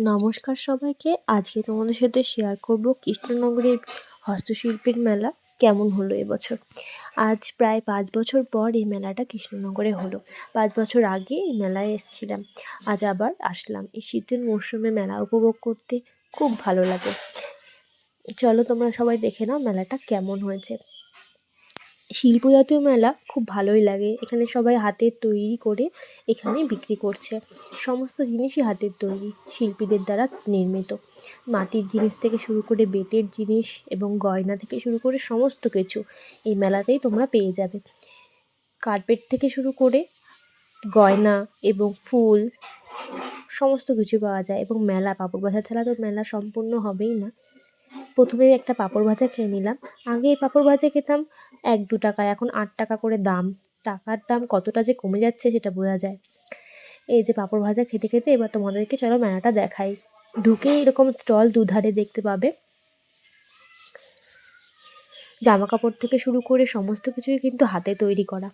নমস্কার সবাইকে। আজকে তোমাদের সাথে শেয়ার করব কৃষ্ণনগরের হস্তশিল্পের মেলা কেমন হলো এবছর? আজ প্রায় পাঁচ বছর পর এই মেলাটা কৃষ্ণনগরে হলো। পাঁচ বছর আগে এই মেলায় এসেছিলাম। আজ আবার আসলাম। এই শীতের মরশুমে মেলা উপভোগ করতে খুব ভালো লাগে। চলো তোমরা সবাই দেখে নাও মেলাটা কেমন হয়েছে। শিল্প জাতীয় মেলা খুব ভালোই লাগে। এখানে সবাই হাতের তৈরি করে এখানে বিক্রি করছে। সমস্ত জিনিসই হাতের তৈরি, শিল্পীদের দ্বারা নির্মিত। মাটির জিনিস থেকে শুরু করে বেতের জিনিস এবং গয়না থেকে শুরু করে সমস্ত কিছু এই মেলাতেই তোমরা পেয়ে যাবে। কার্পেট থেকে শুরু করে গয়না এবং ফুল সমস্ত কিছু পাওয়া যায় এবং মেলা, পাপড় ভাজা ছাড়া তো মেলা সম্পূর্ণ হবেই না। প্রথমে একটা পাঁপড় ভাজা খেয়ে নিলাম। আগে এই পাঁপড় ভাজা খেতাম এক দু টাকা, এখন আট টাকা করে দাম। টাকার দাম কতটা যে কমে যাচ্ছে সেটা বোঝা যায়। এই যে পাঁপড় ভাজা খেতে খেতে এবার তোমাদেরকে চলো মেলাটা দেখাই। ঢুকে এরকম স্টল দুধারে দেখতে পাবে। জামা কাপড় থেকে শুরু করে সমস্ত কিছুই কিন্তু হাতে তৈরি করা।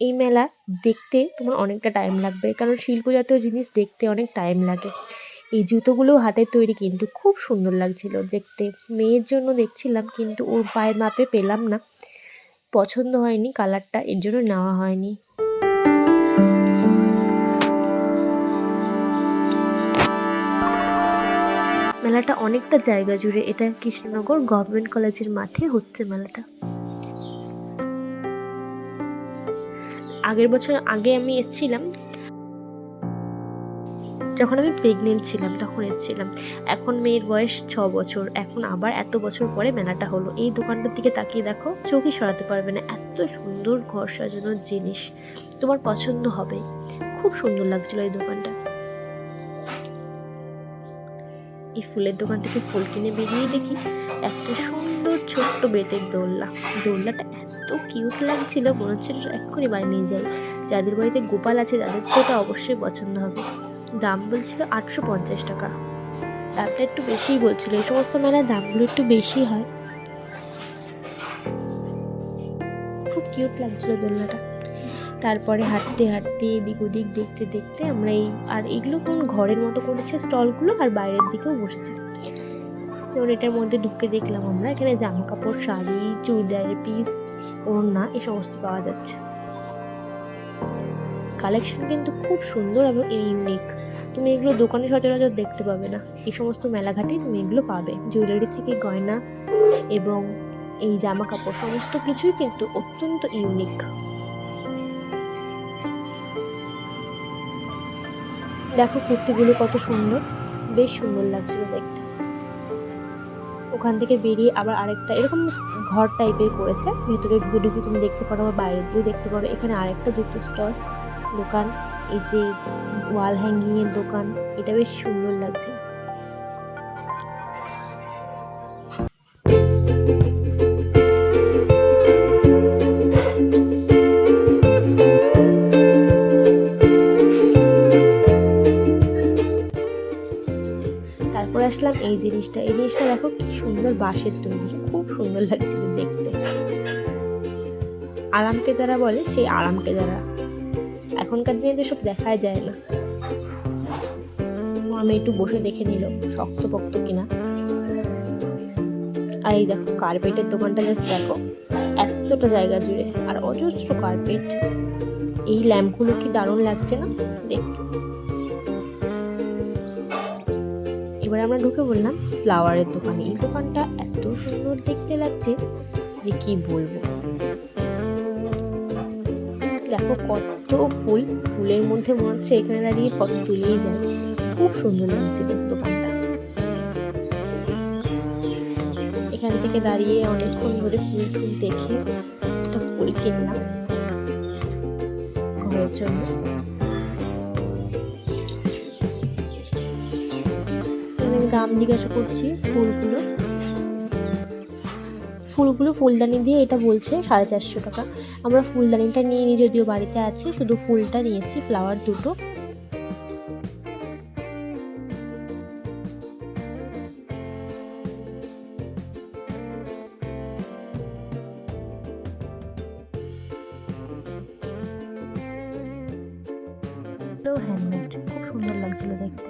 এই মেলা দেখতে তোমার অনেকটা টাইম লাগবে, কারণ শিল্পজাতীয় জিনিস দেখতে অনেক টাইম লাগে। এই জুতোগুলো হাতের তৈরি কিন্তু খুব সুন্দর লাগছিল দেখতে। মেয়ের জন্য দেখছিলাম কিন্তু ওর পায়ের মাপে পেলাম না। পছন্দ হয়নি, কালারটা এর জন্য নেওয়া হয়নি। মেলাটা অনেকটা জায়গা জুড়ে এটা কৃষ্ণনগর গভর্নমেন্ট কলেজের মাঠে হচ্ছে মেলাটা। আগের বছর আগে আমি এসেছিলাম যখন আমি প্রেগনেন্ট ছিলাম, তখন এসেছিলাম। এখন মেয়ের বয়স ছ বছর। এখন আবার এত বছর পরে মেলাটা হলো। এই দোকানটার দিকে তাকিয়ে দেখো, চোখই সরাতে পারবে না। এত সুন্দর ঘর সাজানোর জিনিস। তোমার পছন্দ হবে। খুব সুন্দর লাগছিল এই দোকানটা। এই ফুলের দোকান থেকে ফুল কিনে বেরিয়ে দেখি একটা সুন্দর ছোট্ট বেতের দোলনা। দোলনাটা এত কিউট লাগছিল, মনে হচ্ছে এক্ষুনি বাড়ি নিয়ে যাই। যাদের বাড়িতে গোপাল আছে, তাদের তো অবশ্যই পছন্দ হবে। দাম বলছিল আটশো পঞ্চাশ টাকা। দামটা একটু বেশিই বলছিল, এই সমস্ত মেলার দামগুলো একটু বেশি হয়। খুব কিউট লাগছিল দোলনাটা। তারপরে হাঁটতে হাঁটতে এদিক ওদিক দেখতে দেখতে আমরা এই, আর এগুলো কোন ঘরের মতো করেছে স্টলগুলো আর বাইরের দিকেও বসেছে। যেমন এটার মধ্যে ঢুকে দেখলাম আমরা, এখানে জামা কাপড় শাড়ি, চুড়িদারের পিস ওড়না, এই সমস্ত পাওয়া যাচ্ছে। কালেকশন কিন্তু খুব সুন্দর এবং ইউনিক তুমি এগুলো দোকানে সচরাচর দেখতে পাবে না। এই সমস্ত মেলাঘাটেই তুমি এগুলো পাবে। জুয়েলারি থেকে গয়না এবং এই জামা কাপড় সমস্ত কিছুই কিন্তু অত্যন্ত ইউনিক দেখো কুর্তিগুলো কত সুন্দর। বেশ সুন্দর লাগছিল দেখতে। ওখান থেকে বেরিয়ে আবার আরেকটা এরকম ঘর টাইপের করেছে। ভেতরে ঢুকে ঢুকে তুমি দেখতে পারো বা বাইরে দিয়েও দেখতে পারো। এখানে আরেকটা জুতো স্টল দোকান, এই যে ওয়াল হ্যাঙ্গিংয়ের দোকান, এটা বেশ সুন্দর লাগছে। তারপর আসলাম এই জিনিসটা। এই জিনিসটা দেখো কি সুন্দর বাঁশের তৈরি, খুব সুন্দর লাগছিল দেখতে। আরামকে যারা বলে, সেই আরামকে যারা এখনকার দিনে তো সব দেখাই যায় না। আমি একটু বসে দেখে নিল শক্ত পক্ত কিনা। আর এই দেখো কার্পেটের দোকানটা জাস্ট দেখো, এতটা জায়গা জুড়ে, আর অজস্র কার্পেট এই ল্যাম্পগুলো কি দারুণ লাগছে না? দেখতে। এবার আমরা ঢুকে বললাম ফ্লাওয়ারের দোকানে। এই দোকানটা এত সুন্দর দেখতে লাগছে যে কি বলব? দেখো কত ফুল, ফুলের মধ্যে মনে হচ্ছে এখানে দাঁড়িয়ে ফটো তুলেই যায়। খুব সুন্দর লাগছে দোকানটা। এখান থেকে দাঁড়িয়ে অনেকক্ষণ ধরে ফুল টুল দেখে একটা ফুল কিনলাম। ঘরের জন্য। দাম জিজ্ঞাসা করছি ফুলগুলো। ফুলগুলো ফুলদানি দিয়ে এটা বলছে সাড়ে চারশো টাকা। আমরা ফুলদানিটা নিয়ে নিই যদিও বাড়িতে আছে, শুধু ফুলটা নিয়েছি, ফ্লাওয়ার দুটো। খুব সুন্দর লাগছিল দেখতে।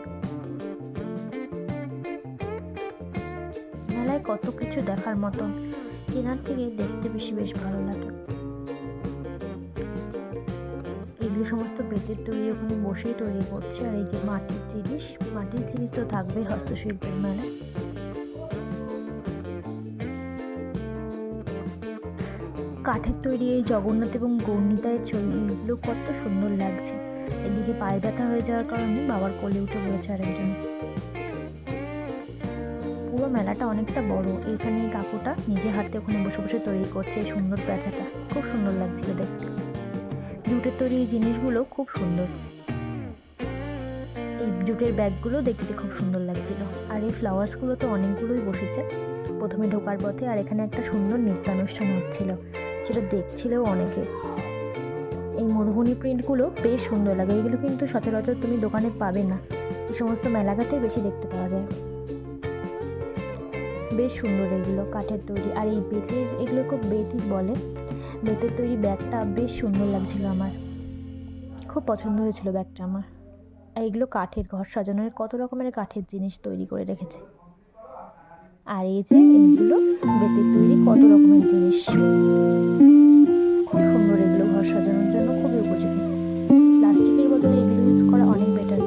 মেলায় কত কিছু দেখার মতন। কেনার থেকে দেখতে বেশি বেশ ভালো লাগে। এগুলো সমস্ত বেতের তৈরি ওখানে বসেই তৈরি করছে। আর এই যে মাটির জিনিস মাটির জিনিস তো থাকবেই হস্তশিল্পের মেলায় কাঠের তৈরি এই জগন্নাথ এবং গৌরনীতায় ছবিগুলো কত সুন্দর লাগছে। এদিকে পায়ে ব্যথা হয়ে যাওয়ার কারণে বাবার কোলে উঠে পড়েছে আরেকজন। পুরো মেলাটা অনেকটা বড়। এখানে এই কাকুটা নিজে হাতে ওখানে বসে বসে তৈরি করছে এই সুন্দর প্যাঁচাটা। খুব সুন্দর লাগছিল দেখতে। জুটের তৈরি এই জিনিসগুলো খুব সুন্দর। এই জুটের ব্যাগগুলো দেখতে খুব সুন্দর লাগছিল। আর এই ফ্লাওয়ার্সগুলো তো অনেকগুলোই বসেছে। প্রথমে ঢোকার পথে আর এখানে একটা সুন্দর নৃত্যানুষ্ঠান হচ্ছিল। সেটা দেখছিলেও অনেকে। এই মধুবনী প্রিন্টগুলো বেশ সুন্দর লাগে। এগুলো কিন্তু সচরাচর তুমি দোকানে পাবে না। এই সমস্ত মেলাঘাটেই বেশি দেখতে পাওয়া যায়। বেশ সুন্দর এগুলো, কাঠের তৈরি। আর এই বেতের এগুলো খুব বেতই বলে। বেতের তৈরি ব্যাগটা বেশ সুন্দর লাগছিল আমার। খুব পছন্দ হয়েছিল ব্যাগটা আমার। আর এগুলো কাঠের, ঘর সাজানোর কত রকমের কাঠের জিনিস তৈরি করে রেখেছে। আর এই যে এইগুলো বেতের তৈরি কত রকমের জিনিস। খুব সুন্দর এগুলো ঘর সাজানোর জন্য, খুবই উপযোগী। প্লাস্টিকের বদলে এগুলো ইউজ করা অনেক বেটার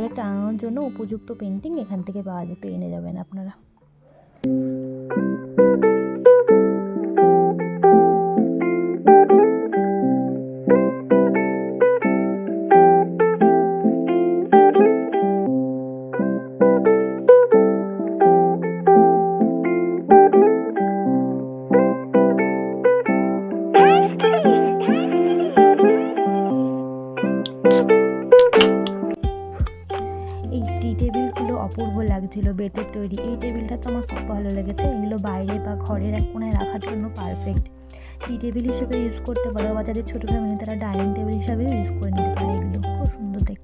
দেয়ালে টাঙানোর জন্য উপযুক্ত পেন্টিং এখান থেকে পাওয়া যায় পেয়ে যাবেন আপনারা। লাগছিল বেতের তৈরি। এই টেবিলটা তো আমার খুব ভালো লেগেছে। এগুলো বাইরে বা ঘরের এক কোনায় রাখার জন্য পারফেক্ট টি টেবিল হিসেবে ইউজ করতে পারো। বা যাদের ছোটো ফ্যামিলি তারা ডাইনিং টেবিল হিসাবেও ইউজ করে নিতে পারে এগুলো। খুব সুন্দর দেখতে।